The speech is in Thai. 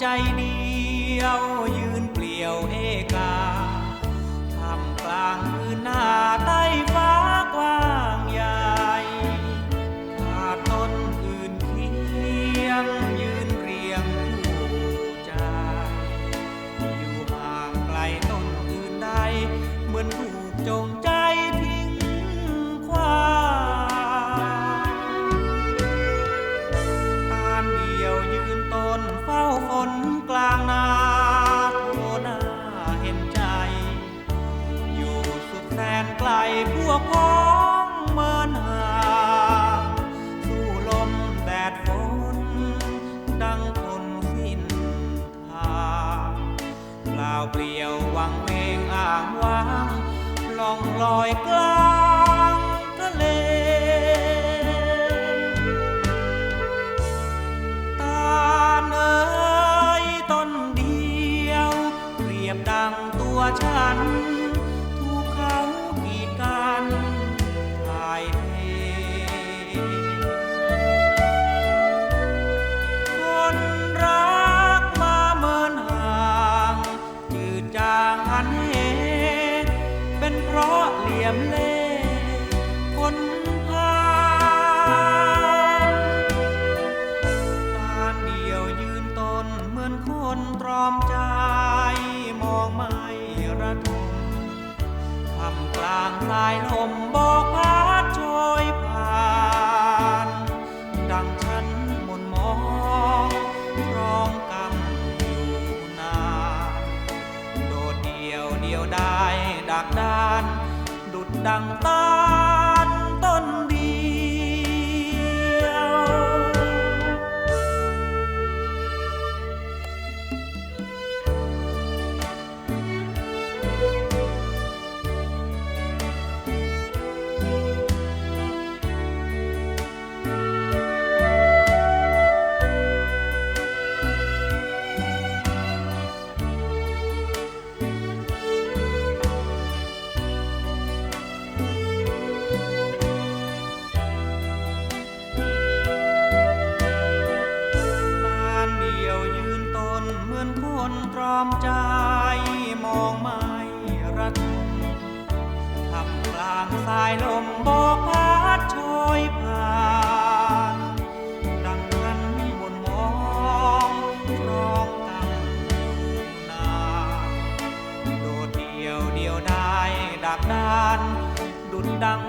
ใจเดียว แสนไกลพวกพ้องเมินห่างสู้ลมแดดฝนดังคนสิ้นทางเปล่าเปลี่ยววังเวงอ่างว้างล่องลอยกลางทะเล ตาเนยต้นเดียวเปรียบดังตัวฉัน ยมเล่คนพานตาเดียวยืนตนเหมือนคนตรอมใจ มองไม่ระทมคำกลางสายลมบอก ดุด นตรอมใจมองไม่ระทมทำกลางสายลมบอกพัดโชยผ่านดังนั้นบนมองรองกันอยู่นาโดดเดียวเดียวได้ดักดานดุดดัง